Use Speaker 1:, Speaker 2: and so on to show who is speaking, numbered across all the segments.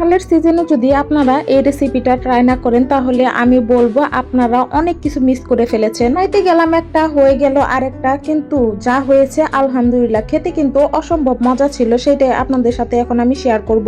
Speaker 1: কাঁঠালের সিজনে যদি আপনারা এই রেসিপিটা ট্রাই না করেন, তাহলে আমি বলব আপনারা অনেক কিছু মিস করে ফেলেছেন। হয়তো গেলাম একটা, হয়ে গেল আরেকটা, কিন্তু যা হয়েছে, আলহামদুলিল্লাহ, খেতে কিন্তু অসম্ভব মজা ছিল, সেটাই আপনাদের সাথে এখন আমি শেয়ার করব।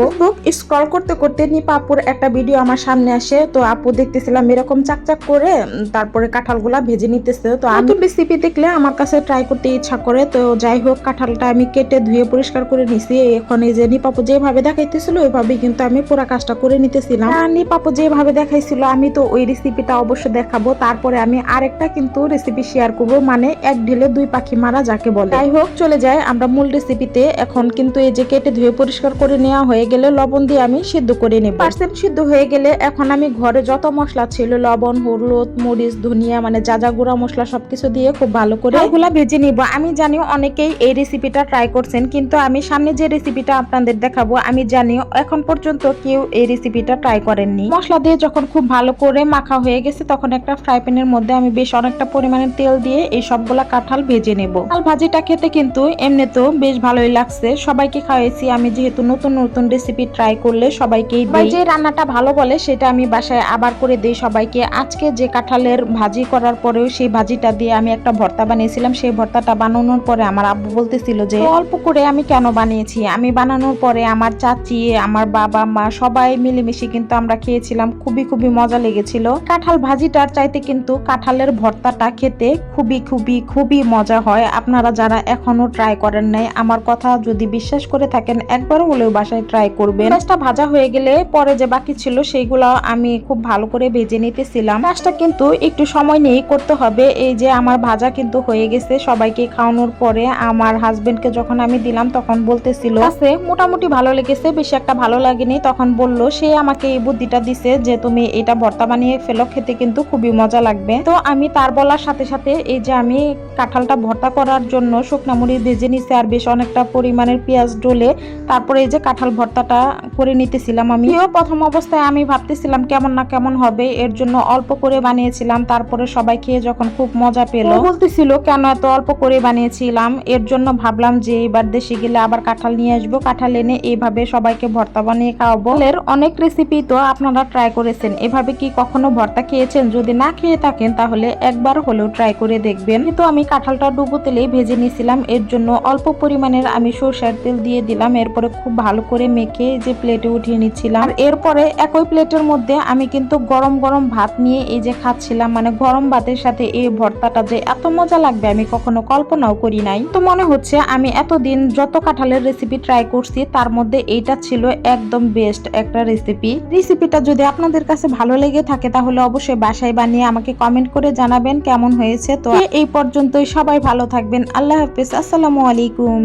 Speaker 1: স্ক্রল করতে করতে নিপাপুর একটা ভিডিও আমার সামনে আসে, তো আপু দেখতেছিলাম এরকম চাকচাক করে, তারপরে কাঁঠালগুলা ভেজে নিতেছে, তো আমি রেসিপি দেখলে আমার কাছে ট্রাই করতে ইচ্ছা করে, তো যাই হোক, কাঁঠালটা আমি কেটে ধুয়ে পরিষ্কার করে নিছি, এখন এই যে নিপাপু যেভাবে দেখাইতেছিল ওইভাবে কিন্তু আমি পুরো কাজটা করে নিতেছিলাম। আর নিপাপু যেভাবে দেখাইছিল, আমি তো ওই রেসিপিটা অবশ্য দেখাবো। তারপরে আমি আরেকটা কিন্তু রেসিপি শেয়ার করব মানে এক ঢিলে দুই পাখি মারা যাকে বলে। যাই হোক, চলে যায় আমরা মূল রেসিপিতে এখন কিন্তু এই যে কেটে ধুয়ে পরিষ্কার করে নেওয়া হয়ে গেলে লবণ দিয়ে আমি সিদ্ধ করে নেব। পার্সেন্ট সিদ্ধ হয়ে গেলে এখন আমি ঘরে যত মশলা ছিল, লবণ, হলুদ, মরিচ, ধনিয়া মানে যা যা গুঁড়া মশলা সবকিছু দিয়ে খুব ভালো করে এগুলা ভেজে নিব। আমি জানি অনেকেই এই রেসিপিটা ট্রাই করছেন, কিন্তু আমি সামনে যে রেসিপিটা আপনাদের দেখাবো, আমি জানি এখন পর্যন্ত কেউ এই রেসিপিটা ট্রাই করেননি। মশলা দিয়ে যখন খুব ভালো করে মাখা হয়ে গেছে তখন একটা ফ্রাই প্যানের মধ্যে আমি বেশ অনেকটা পরিমাণে তেল দিয়ে এই সবগুলা কাঁঠাল ভেজে নেব। কাঁঠাল ভাজিটা খেতে কিন্তু এমনিতেও বেশ ভালোই লাগছে। সবাইকে খাওয়াইছি আমি যেহেতু নতুন নতুন রেসিপি ট্রাই করলে সবাইকেই দিই। যে রান্নাটা ভালো বলে সেটা আমি বাসায় আবার করে দিই সবাইকে। আজকে যে কাঁঠালের ভাজি করার পরেও সেই ভাজিটা দিয়ে আমি একটা ভর্তা বানিয়েছিলাম। সেই ভর্তাটা বানানোর পরে আমার আব্বু বলতেছিল যে অল্প করে আমি কেন বানিয়েছি? আমি বানানোর পরে আমার চাচি আমার বাবা মা সবাই মিলেমিশে কিন্তু আমরা খেয়েছিলাম। খুবই খুবই মজা লেগেছিল। কাঁঠাল ভাজিটার চাইতে কিন্তু কাঁঠালের ভর্তাটা খেতে খুবই খুবই খুবই মজা হয়। আপনারা যারা এখনও ট্রাই করেন নাই, আমার কথা যদি বিশ্বাস করে থাকেন একবার হলেও বাসায় ট্রাই করবেন। পেঁয়াজটা ভাজা হয়ে গেলে পরে যে বাকি ছিল সেইগুলো আমি খুব ভালো করে ভেজে নিতেছিলাম। কাজটা কিন্তু একটু সময় নিয়েই করতে হবে। এই যে আমার ভাজা কিন্তু হয়ে গেছে, সবাইকে খাওয়ানোর পরে আমার হাজবেন্ডকে যখন আমি দিলাম, তখন বলতেছিল, আছে, মোটামুটি ভালো লেগেছে, বেশি একটা ভালো লাগেনি তখন বলল, সে আমাকে এই বুদ্ধিটা দিছে যে তুমি এটা ভর্তা বানিয়ে ফেলো, খেতে কিন্তু খুবই মজা লাগবে। তো আমি তার বলার সাথে সাথে এই যে আমি কাঁঠালটা ভর্তা করার জন্য শুকনা মুড়ি ভেজে নিছি আর বেশ অনেকটা পরিমাণের পেঁয়াজ ডলে, তারপরে এই যে কাঁঠাল ভর্তাটা করে নিতেছিলাম আমি। যদিও প্রথম অবস্থায় আমি ভাবতেছিলাম কেমন না কেমন হবে, এর জন্য অল্প করে বানিয়েছিলাম, তারপরে সবাই খেয়ে যখন খুব মজা পেল। বলতেছিল, কেন এত অল্প করে বানিয়েছিলাম? এর জন্য ভাবলাম যে এবার দেশে গেলে আবার কাঁঠাল নিয়ে আসব। কাঁঠাল এনে এইভাবে সবাইকে ভর্তা বানিয়ে খাওয়াবো এর অনেক রেসিপি তো আপনারা ট্রাই করেছেন। এভাবে কি কখনো ভর্তা খেয়েছেন? যদি না খেয়ে থাকেন, তাহলে একবার হলেও ট্রাই করে দেখবেন। কিন্তু আমি কাঁঠালটা ডুবো তেলেই ভেজে নিয়েছিলাম, এর জন্য অল্প পরিমাণের আমি সরষের তেল দিয়ে দিলাম। এরপরে খুব ভালো করে মেখে যে প্লেটে উঠিয়ে নিচ্ছিলাম এরপরে একই প্লেটের মধ্যে আমি কিন্তু গরম গরম ভাত নিয়ে এই যে খাচ্ছিলাম মানে গরম ভাতের সাথে এই ভর্তাটা যে এত মজা লাগবে আমি কখনো কল্পনাও করি নাই। তো মনে হচ্ছে আমি এতদিন যত কাঁঠালের রেসিপি ট্রাই করছি, তার মধ্যে এইটা ছিল একদম বেস্ট একটা রেসিপি রেসিপিটা যদি আপনাদের কাছে ভালো লেগে থাকে, তাহলে অবশ্যই বাসায় বানিয়ে আমাকে কমেন্ট করে জানাবেন কেমন হয়েছে। তো এই পর্যন্তই সবাই ভালো থাকবেন। আল্লাহ হাফিজ। আসসালামু আলাইকুম।